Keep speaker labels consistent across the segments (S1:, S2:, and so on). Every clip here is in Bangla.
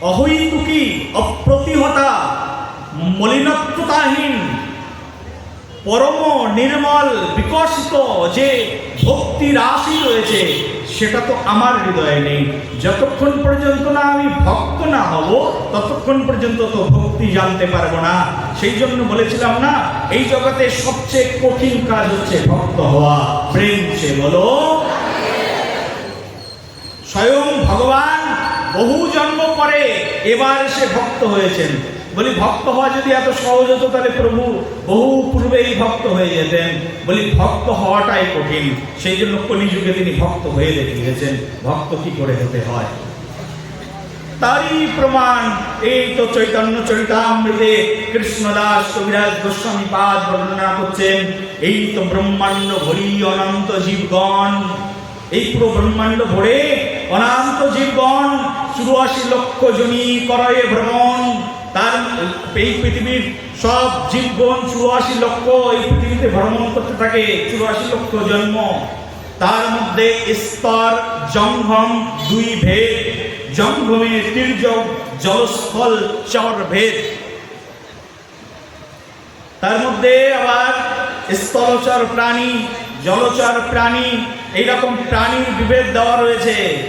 S1: অহৈতুকী, অপ্রতিহতা, মলিনত্বতাহীন, পরম নির্মল, বিকশিত যে ভক্তি রাশি রয়েছে, সেটা তো আমার হৃদয়ে নেই। যতক্ষণ পর্যন্ত না আমি ভক্ত না হব, ততক্ষণ পর্যন্ত তো ভক্তি জানতে পারব না। সেই জন্য বলেছিলাম না, এই জগতে সবচেয়ে কঠিন কাজ হচ্ছে ভক্ত হওয়া। প্রেম সে বলো। স্বয়ং বহু জন্ম পরে এবার সে ভক্ত হয়েছেন। বলি, ভক্ত হওয়া যদি এত সহজ হতো, তাহলে প্রভু বহু পূর্বেই ভক্ত হয়ে যেতেন। বলি, ভক্ত হওয়াটাই কঠিন। সেই জন্য কলিযুগে তিনি ভক্ত হয়ে দেখিয়েছেন। ভক্ত কি করে হতে হয়? তারই প্রমাণ এই তো চৈতন্য চরিতামৃতে কৃষ্ণদাস কবিরাজ গোস্বামী পাদ বর্ণনা করছেন, এই তো ব্রহ্মাণ্ড ভরি অনন্ত জীবগণ। এই পুরো ব্রহ্মাণ্ড ভরে অনন্ত জীবগণ চুরাশি লক্ষ জনী করয়ে ভ্রমণ। তার এই পৃথিবীর সব জীবগণ চুরাশি লক্ষ এই পৃথিবীতে ভ্রমণ করতে থাকে, চুরাশি লক্ষ জন্ম। তার মধ্যে স্তর জঙ্গম দুই ভেদ। জঙ্গমে তীর্যক জলস্থল চর ভেদ। তার মধ্যে আবার স্থলচর প্রাণী, জলচর প্রাণী এইরকম প্রাণী বিভেদ দেওয়া রয়েছে।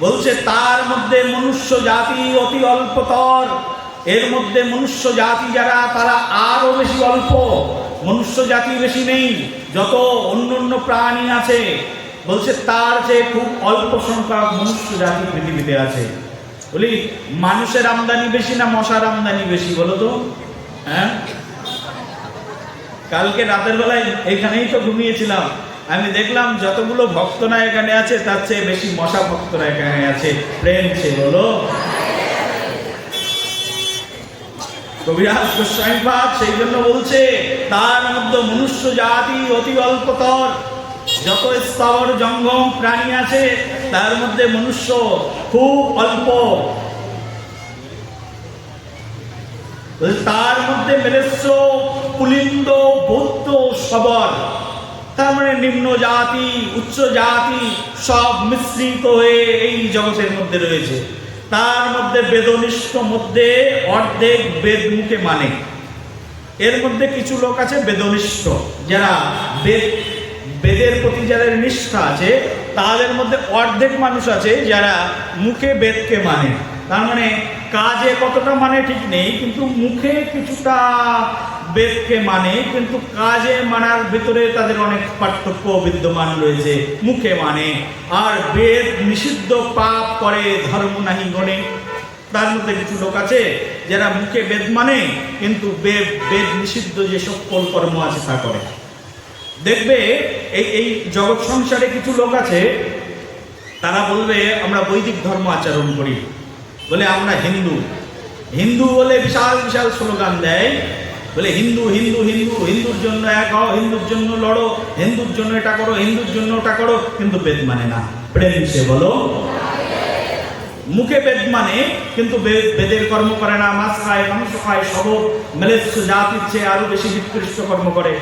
S1: বলছে, তার মধ্যে মনুষ্য জাতি অতি অল্পতর। এর মধ্যে মনুষ্য জাতি যারা, তারা আরও বেশি অল্প। মনুষ্য জাতি বেশি নেই, যত অন্য অন্য প্রাণী আছে। বলছে, তার যে খুব অল্প সংখ্যক মনুষ্য জাতি পৃথিবীতে আছে। বলি, মানুষের আমদানি বেশি না মশার আমদানি বেশি, বলো তো? হ্যাঁ? কালকে রাতের বেলায় এখানেই তো ঘুমিয়েছিলাম। আমি দেখলাম যতগুলো ভক্তরা এখানে আছে, তার চেয়ে বেশি মশা ভক্তরা এখানে আছে। প্রেম সে বলো। কবিরাজ সেই জন্য বলছে, তার মধ্যে মনুষ্য জাতি অতি অল্পতর। যত স্তর জঙ্গম প্রাণী আছে, তার মধ্যে মনুষ্য খুব অল্প। তার মধ্যে মেলেস্য, পুলিন্দ, বৌদ্ধ সবর। তার মানে নিম্ন জাতি, উচ্চ জাতি সব মিশ্রিত হয়ে এই জগতের মধ্যে রয়েছে। তার মধ্যে বেদনিষ্ঠ মধ্যে অর্ধেক বেদ মুখে মানে। এর মধ্যে কিছু লোক আছে বেদনিষ্ঠ, যারা বেদ, বেদের প্রতি যাদের নিষ্ঠা আছে, তাদের মধ্যে অর্ধেক মানুষ আছে যারা মুখে বেদকে মানে। তার মানে কাজে কতটা মানে ঠিক নেই, কিন্তু মুখে কিছুটা বেদকে মানে কিন্তু কাজে মানার ভিতরে তাদের অনেক পার্থক্য বিদ্যমান রয়েছে। মুখে মানে আর বেদ নিষিদ্ধ পাপ করে, ধর্ম নাহি গণে তার মধ্যে কিছু লোক আছে যারা মুখে বেদ মানে কিন্তু বেদ বেদ নিষিদ্ধ যে সকল কর্ম আছে তা করে। দেখবে, এই এই জগৎ সংসারে কিছু লোক আছে, তারা বলবে, আমরা বৈদিক ধর্ম আচরণ করি। বলে, আমরা হিন্দু। হিন্দু বলে বিশাল বিশাল স্লোগান দেয়। বলে, হিন্দু হিন্দু হিন্দু, হিন্দুর জন্য এক হও, হিন্দুর জন্য লড়ো, হিন্দুর জন্য এটা করো, হিন্দুর জন্য ওটা করো। কিন্তু বেদ মানে না। প্রেম সে বলো। মুখে বেদ মানে কিন্তু বেদের কর্ম করে না মাছ খায় মাংস খায়, সব মেলেচ্ছ জাতির চেয়ে আরও বেশি নিকৃষ্ট কর্ম করে।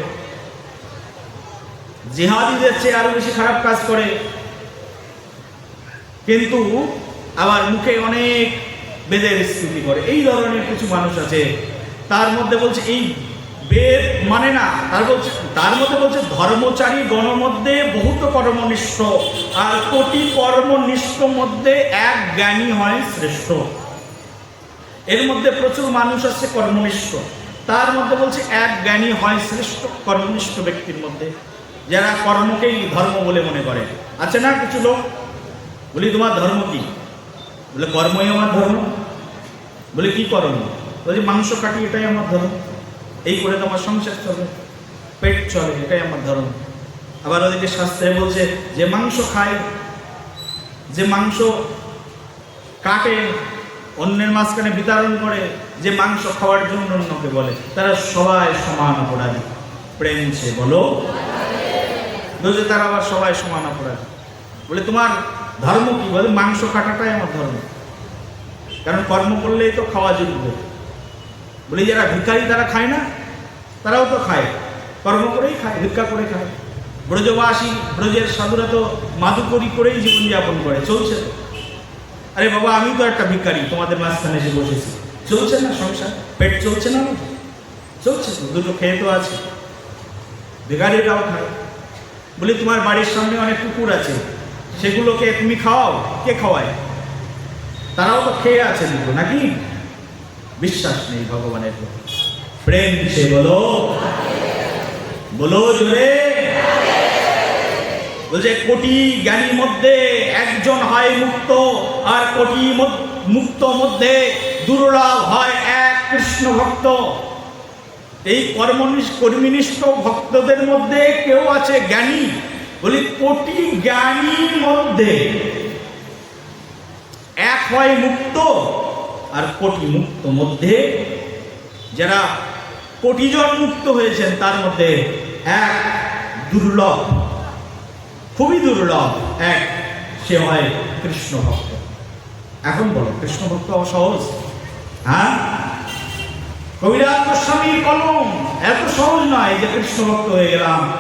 S1: জিহাদিদের চেয়ে আরও বেশি খারাপ কাজ করে। কিন্তু আবার মুখে অনেক বেদের স্থিতি করে। এই ধরনের কিছু মানুষ আছে তার মধ্যে বলছে এই বেদ মানে না, তার বলছে, তার মধ্যে বলছে ধর্মচারী গণ মধ্যে বহুত কর্মনিষ্ঠ আর কোটি কর্মনিষ্ঠ মধ্যে এক জ্ঞানী হয় শ্রেষ্ঠ। এর মধ্যে প্রচুর মানুষ আছে কর্মনিষ্ঠ। তার মধ্যে বলছে এক জ্ঞানী হয় শ্রেষ্ঠ কর্মনিষ্ঠ ব্যক্তির মধ্যে, যারা কর্মকেই ধর্ম বলে মনে করে। আছে না কিছু লোক? বলি তোমার ধর্ম কি? বলে কর্মই আমার ধর্ম। বলে কি কর্ম? বলছি মাংস কাটি, এটাই আমার ধর্ম এই করে তোমার সংসার চলে। পেট চলে, এটাই আমার ধর্ম আবার ওদিকে শাস্ত্রে বলছে, যে মাংস খায়, যে মাংস কাটে, অন্যের মাঝখানে বিতরণ করে, যে মাংস খাওয়ার জন্য অন্যকে বলে, তারা সবাই সমান অপরাধী। প্রেম সে বলো। বলছে তারা আবার সবাই সমান অপরাধী। বলে, তোমার ধর্ম কি? বলে, মাংস কাটাটাই আমার ধর্ম। কারণ কর্ম করলেই তো খাওয়া যোগ্য বলে, যারা ভিখারি তারা খায় না, তারাও তো খায়। কর্ম করেই খায়, ভিক্ষা করে খায়। ব্রজবাসী, ব্রজের সাধুরা তো মাদুকরি করেই জীবনযাপন করে, চলছে তো। আরে বাবা, আমি তো একটা ভিখারি, তোমাদের মাঝখানে এসে বসেছি। চলছে না সংসার? পেট চলছে না চলছে তো, দুটো খেয়ে তো আছে। ভিখারিটাও খায়। বলি, তোমার বাড়ির সামনে অনেক কুকুর আছে। সেগুলোকে তুমি খাওয়াও? কে খাওয়ায়? তারাও তো খেয়ে আছে দুটো, নাকি? বিশ্বাস নেই ভগবানের প্রতি। প্রেম সে বলো। বলো জোরে। বলছে, কোটি জ্ঞানীর মধ্যে একজন হয় মুক্ত, আর কোটি মুক্ত মধ্যে দুর্লভ হয় এক কৃষ্ণ ভক্ত। এই কর্মনিষ্ঠ কর্মনিষ্ঠ ভক্তদের মধ্যে কেউ আছে জ্ঞানী? বলি, কোটি জ্ঞানীর মধ্যে এক হয় মুক্ত আর কোটি মুক্ত মধ্যে। যারা কোটিজন মুক্ত হয়েছেন, তার মধ্যে এক দুর্লভ, খুবই দুর্লভ এক, সে হয় কৃষ্ণ ভক্ত। এখন বলো, কৃষ্ণ ভক্ত সহজ? হ্যাঁ? কবিরাজ গোস্বামীর কলম, এত সহজ নয় যে কৃষ্ণ ভক্ত হয়ে গেলাম।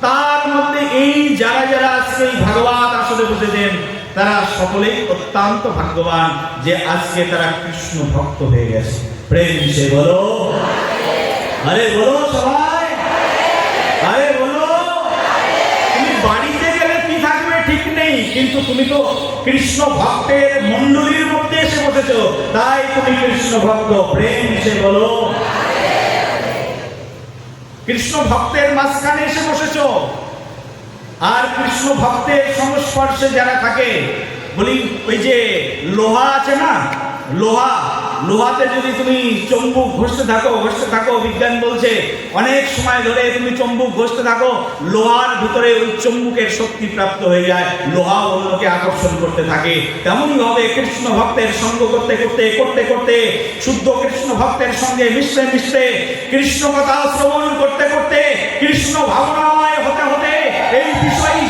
S1: তার মধ্যে এই যারা যারা আজকে এই ভাগবত আসলে বুঝেছেন তারা সকলেই অত্যন্ত ভাগ্যবান যে আজকে তারা কৃষ্ণ ভক্ত হয়ে গেছে। প্রেম সে বলো। আরে বলো সবাই। আরে বলো। তুমি বাড়িতে গেলে কি থাকবে ঠিক নেই, কিন্তু তুমি তো কৃষ্ণ ভক্তের মন্ডলীর মধ্যে এসে বসেছো। তাই তুমি কৃষ্ণ ভক্ত, প্রেম সে বলো। কৃষ্ণ ভক্তের মাঝখানে এসে বসেছো। আর কৃষ্ণ ভক্তের সংস্পর্শে যারা থাকে, বলি ওই যে লোহা আছে না? লোহা, লোহাতে যদি তুমি চম্বুক ঘষতে থাকো ঘষতে থাকো, বিজ্ঞান বলছে, অনেক সময় ধরে তুমি চম্বুক ঘষতে থাকো, লোহার ভিতরে ওই চম্বুকের শক্তি প্রাপ্ত হয়ে যায় লোহা অন্যকে আকর্ষণ করতে থাকে। তেমনই ভাবে কৃষ্ণ ভক্তের সঙ্গ করতে করতে করতে করতে, শুদ্ধ কৃষ্ণ ভক্তের সঙ্গে মিশতে মিশতে, কৃষ্ণ কথা শ্রবণ করতে করতে, কৃষ্ণ ভাবনা Israel.